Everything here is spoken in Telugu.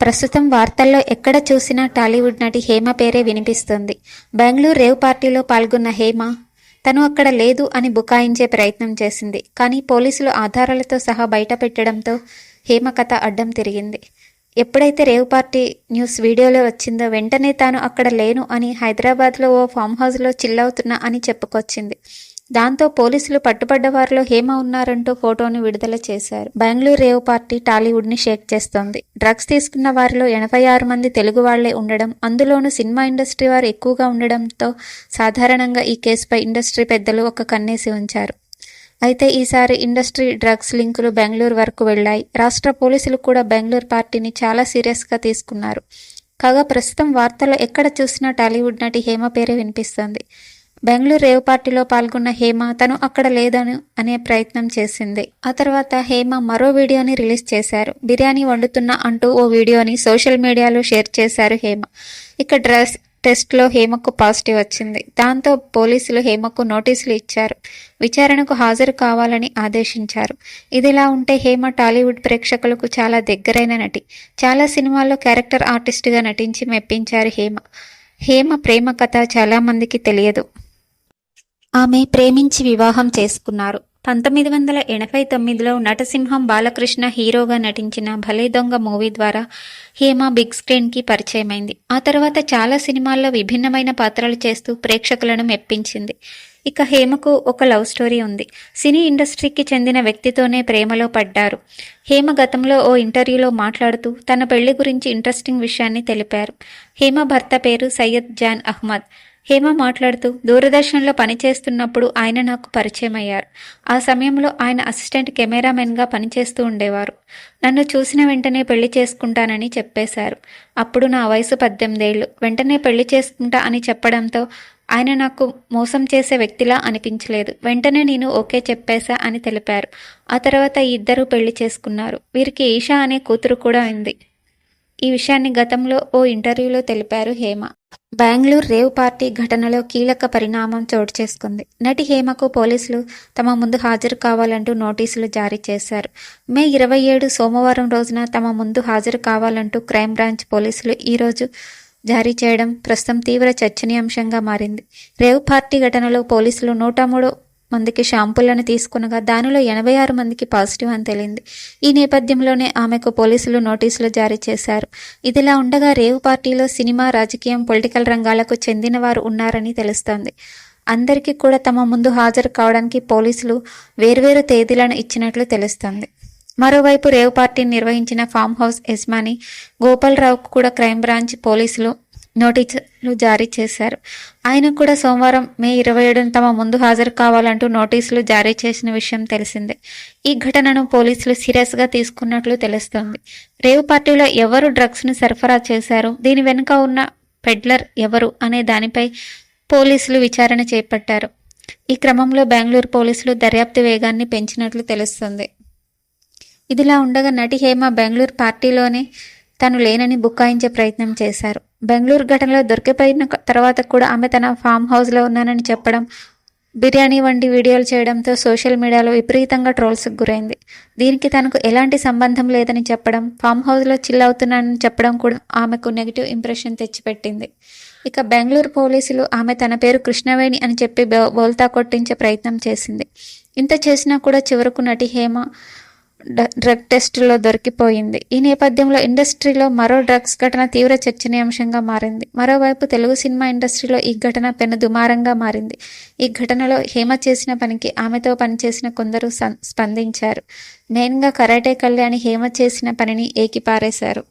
ప్రస్తుతం వార్తల్లో ఎక్కడ చూసినా టాలీవుడ్ నటి హేమ పేరే వినిపిస్తుంది. బెంగళూరు రేవ్ పార్టీలో పాల్గొన్న హేమ తను అక్కడ లేదు అని బుకాయించే ప్రయత్నం చేసింది. కానీ పోలీసులు ఆధారాలతో సహా బయట పెట్టడంతో హేమ కథ అడ్డం తిరిగింది. ఎప్పుడైతే రేవ్ పార్టీ న్యూస్ వీడియోలో వచ్చిందో వెంటనే తాను అక్కడ లేను అని హైదరాబాద్లో ఓ ఫామ్ హౌస్లో చిల్లవుతున్నా అని చెప్పుకొచ్చింది. దాంతో పోలీసులు పట్టుబడ్డ వారిలో హేమ ఉన్నారంటూ ఫోటోను విడుదల చేశారు. బెంగళూరు రేవ్ పార్టీ టాలీవుడ్ని షేక్ చేస్తోంది. డ్రగ్స్ తీసుకున్న వారిలో ఎనభై ఆరు మంది తెలుగు వాళ్ళే ఉండడం అందులోనూ సినిమా ఇండస్ట్రీ వారు ఎక్కువగా ఉండడంతో సాధారణంగా ఈ కేసుపై ఇండస్ట్రీ పెద్దలు ఒక కన్నేసి ఉంచారు. అయితే ఈసారి ఇండస్ట్రీ డ్రగ్స్ లింకులు బెంగళూరు వరకు వెళ్ళాయి. రాష్ట్ర పోలీసులు కూడా బెంగళూరు పార్టీని చాలా సీరియస్గా తీసుకున్నారు. కాగా ప్రస్తుతం వార్తల్లో ఎక్కడ చూసినా టాలీవుడ్ నటి హేమ పేరే వినిపిస్తోంది. బెంగళూరు రేవ్ పార్టీలో పాల్గొన్న హేమ తను అక్కడ లేదను అనే ప్రయత్నం చేసింది. ఆ తర్వాత హేమ మరో వీడియోని రిలీజ్ చేశారు. బిర్యానీ వండుతున్నా అంటూ ఓ వీడియోని సోషల్ మీడియాలో షేర్ చేశారు హేమ. ఇక డ్రెస్ టెస్ట్లో హేమకు పాజిటివ్ వచ్చింది. దాంతో పోలీసులు హేమకు నోటీసులు ఇచ్చారు. విచారణకు హాజరు కావాలని ఆదేశించారు. ఇదిలా ఉంటే హేమ టాలీవుడ్ ప్రేక్షకులకు చాలా దగ్గరైన నటి. చాలా సినిమాల్లో క్యారెక్టర్ ఆర్టిస్ట్గా నటించి మెప్పించారు హేమ. హేమ ప్రేమ కథ చాలామందికి తెలియదు. ఆమె ప్రేమించి వివాహం చేసుకున్నారు. పంతొమ్మిది వందల ఎనభై తొమ్మిదిలో నటసింహం బాలకృష్ణ హీరోగా నటించిన భలే దొంగ మూవీ ద్వారా హేమ బిగ్ స్క్రీన్కి పరిచయమైంది. ఆ తర్వాత చాలా సినిమాల్లో విభిన్నమైన పాత్రలు చేస్తూ ప్రేక్షకులను మెప్పించింది. ఇక హేమకు ఒక లవ్ స్టోరీ ఉంది. సినీ ఇండస్ట్రీకి చెందిన వ్యక్తితోనే ప్రేమలో పడ్డారు. హేమ గతంలో ఓ ఇంటర్వ్యూలో మాట్లాడుతూ తన పెళ్ళి గురించి ఇంట్రెస్టింగ్ విషయాన్ని తెలిపారు. హేమ భర్త పేరు సయ్యద్ జాన్ అహ్మద్. హేమ మాట్లాడుతూ దూరదర్శన్లో పనిచేస్తున్నప్పుడు ఆయన నాకు పరిచయం అయ్యారు ఆ సమయంలో ఆయన అసిస్టెంట్ కెమెరామెన్గా పనిచేస్తూ ఉండేవారు. నన్ను చూసిన వెంటనే పెళ్ళి చేసుకుంటానని చెప్పేశారు. అప్పుడు నా వయసు పద్దెనిమిదేళ్ళు. వెంటనే పెళ్ళి చేసుకుంటా అని చెప్పడంతో ఆయన నాకు మోసం చేసే వ్యక్తిలా అనిపించలేదు. వెంటనే నేను ఓకే చెప్పేశా అని తెలిపారు. ఆ తర్వాత ఈ ఇద్దరు పెళ్ళి చేసుకున్నారు. వీరికి ఈషా అనే కూతురు కూడా ఉంది. ఈ విషయాన్ని గతంలో ఓ ఇంటర్వ్యూలో తెలిపారు హేమ. బెంగళూరు రేవ్ పార్టీ ఘటనలో కీలక పరిణామం చోటు చేసుకుంది. నటి హేమకు పోలీసులు తమ ముందు హాజరు కావాలంటూ నోటీసులు జారీ చేశారు. మే ఇరవై ఏడు సోమవారం రోజున తమ ముందు హాజరు కావాలంటూ క్రైమ్ బ్రాంచ్ పోలీసులు ఈరోజు జారీ చేయడం ప్రస్తుతం తీవ్ర చర్చనీయాంశంగా మారింది. రేవ్ పార్టీ ఘటనలో పోలీసులు నూట మూడు మందికి షాంపులను తీసుకునగా దానిలో ఎనభై ఆరు మందికి పాజిటివ్ అని తేలింది. ఈ నేపథ్యంలోనే ఆమెకు పోలీసులు నోటీసులు జారీ చేశారు. ఇదిలా ఉండగా రేవు పార్టీలో సినిమా రాజకీయం పొలిటికల్ రంగాలకు చెందిన వారు ఉన్నారని తెలుస్తోంది. అందరికీ కూడా తమ ముందు హాజరు కావడానికి పోలీసులు వేర్వేరు తేదీలను ఇచ్చినట్లు తెలుస్తోంది. మరోవైపు రేవ్ పార్టీని నిర్వహించిన ఫామ్ హౌస్ యజమాని గోపాలరావుకు కూడా క్రైమ్ బ్రాంచ్ పోలీసులు నోటీసులు జారీ చేశారు. ఆయన కూడా సోమవారం మే ఇరవై ఏడున తమ ముందు హాజరు కావాలంటూ నోటీసులు జారీ చేసిన విషయం తెలిసిందే. ఈ ఘటనను పోలీసులు సీరియస్గా తీసుకున్నట్లు తెలుస్తోంది. రేవు పార్టీలో ఎవరు డ్రగ్స్ను సరఫరా చేశారు? దీని వెనుక ఉన్న పెడ్లర్ ఎవరు? అనే దానిపై పోలీసులు విచారణ చేపట్టారు. ఈ క్రమంలో బెంగళూరు పోలీసులు దర్యాప్తు వేగాన్ని పెంచినట్లు తెలుస్తుంది. ఇదిలా ఉండగా నటి హేమ బెంగళూరు పార్టీలోనే తను లేనని బుక్కాయించే ప్రయత్నం చేశారు. బెంగళూరు ఘటనలో దొరికిపోయిన తర్వాత కూడా ఆమె తన ఫామ్ హౌస్లో ఉన్నానని చెప్పడం బిర్యానీ వంటి వీడియోలు చేయడంతో సోషల్ మీడియాలో విపరీతంగా ట్రోల్స్కి గురైంది. దీనికి తనకు ఎలాంటి సంబంధం లేదని చెప్పడం ఫామ్ హౌస్లో చిల్ అవుతున్నానని చెప్పడం కూడా ఆమెకు నెగిటివ్ ఇంప్రెషన్ తెచ్చిపెట్టింది. ఇక బెంగళూరు పోలీసులు ఆమె తన పేరు కృష్ణవేణి అని చెప్పి బోల్తా కొట్టించే ప్రయత్నం చేసింది. ఇంత చేసినా కూడా చివరకు నటి హేమ డ్రగ్ టెస్టులో దొరికిపోయింది. ఈ నేపథ్యంలో ఇండస్ట్రీలో మరో డ్రగ్స్ ఘటన తీవ్ర చర్చనీయాంశంగా మారింది. మరోవైపు తెలుగు సినిమా ఇండస్ట్రీలో ఈ ఘటన పెను దుమారంగా మారింది. ఈ ఘటనలో హేమ చేసిన పనికి ఆమెతో పనిచేసిన కొందరు స్పందించారు. మెయిన్గా కరాటే కళ్యాణి హేమ చేసిన పనిని ఏకిపారేశారు.